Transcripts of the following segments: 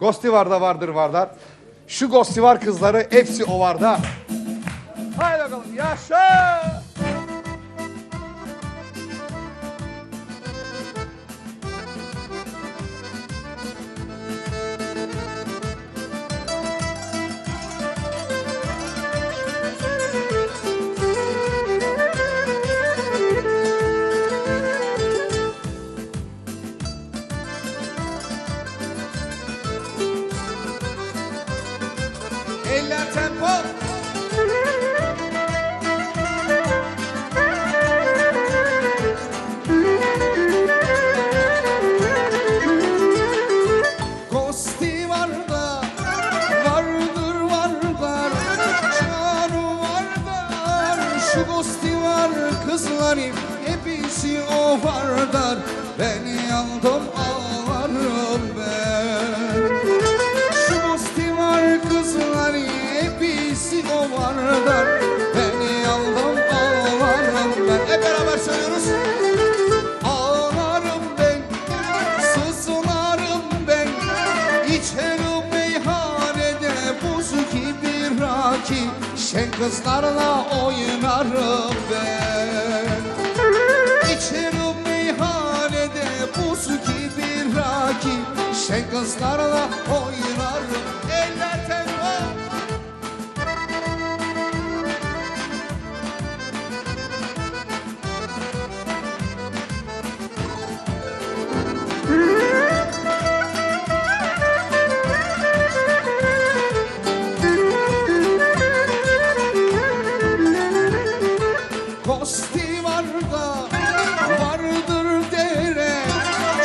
Gostivar'da vardır Vardar. Şu Gostivar kızları hepsi o varda. Haydi bakalım yaşa! Eller tempo. Gostivar'da vardır vardır Canı vardır Şu Gostivar kızları hepsi o vardır Ben yandım ağlarım raki Şen kızlarla oynarım ben Kostivarda vardır dere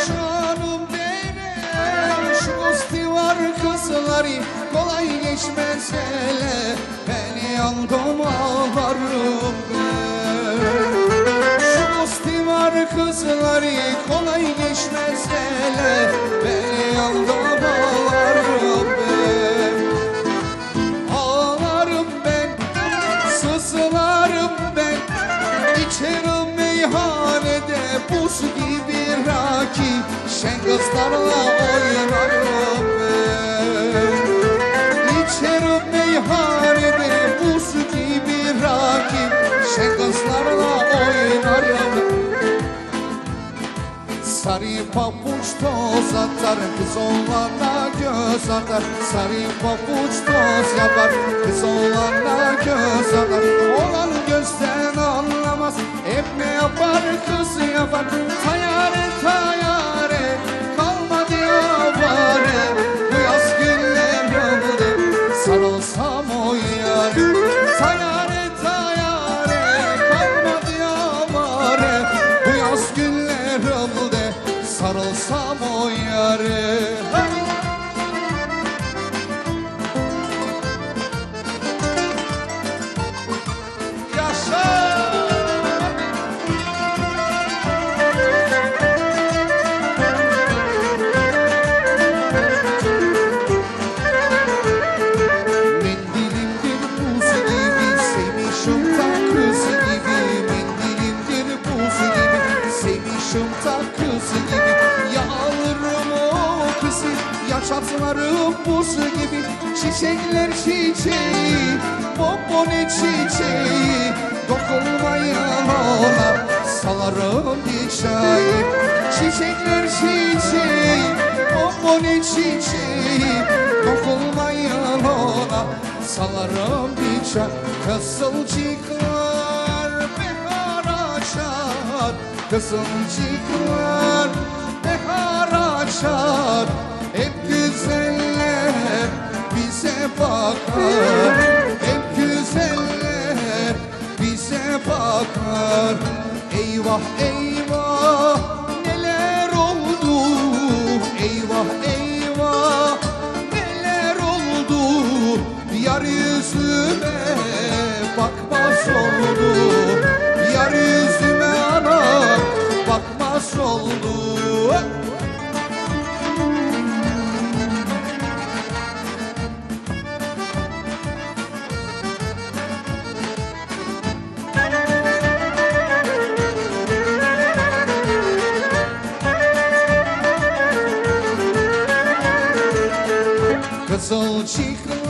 Canım dere. Şu kostivar kızları kolay geçmez hele Ben yandım ağlarım Şu kostivar kızları kolay geçmez hele buz gibi raki Şen kızlarla oynarım ben İçerim meyhanede buz gibi raki Şen kızlarla oynarım Sarı pabuç toz atar Kız olana göz atar. Sarı pabuç toz yapar Kız olana göz kız buz gibi Çiçekler çiçeği Bombone çiçeği. Dokunmayan ona Salarım çayı Çiçekler çiçeği Bombone çiçeği. Dokunmayan ona Salarım çay Kızılcıklar Behar açar. Kızılcıklar bakar Hep güzeller bize bakar. Eyvah eyvah Золочиха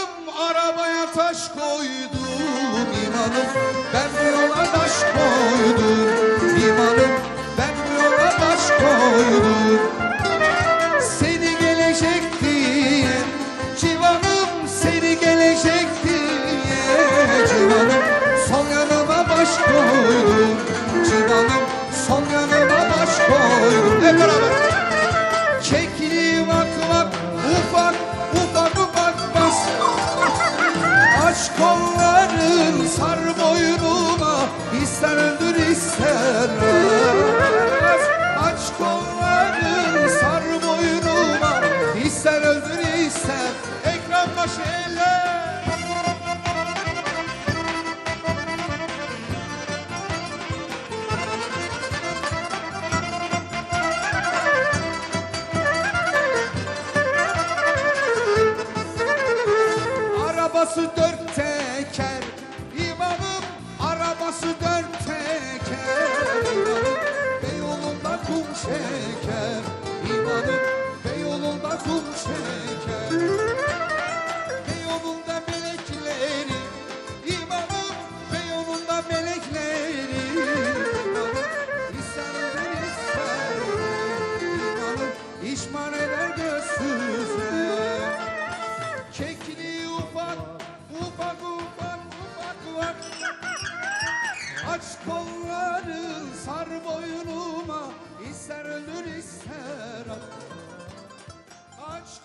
İmanım arabaya taş koydum İmanım. Ben bu yola taş koydum İmanım. Ben bu yola taş koydum. arabası dört teker İmamım arabası dört teker. İmamım Beyoğlu'nda kum şeker İmamım Beyoğlu'nda kum şeker.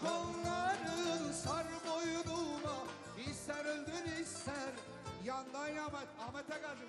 kolların sar boynuma. İster öldür ister yandan yaman Ahmet'e karşı.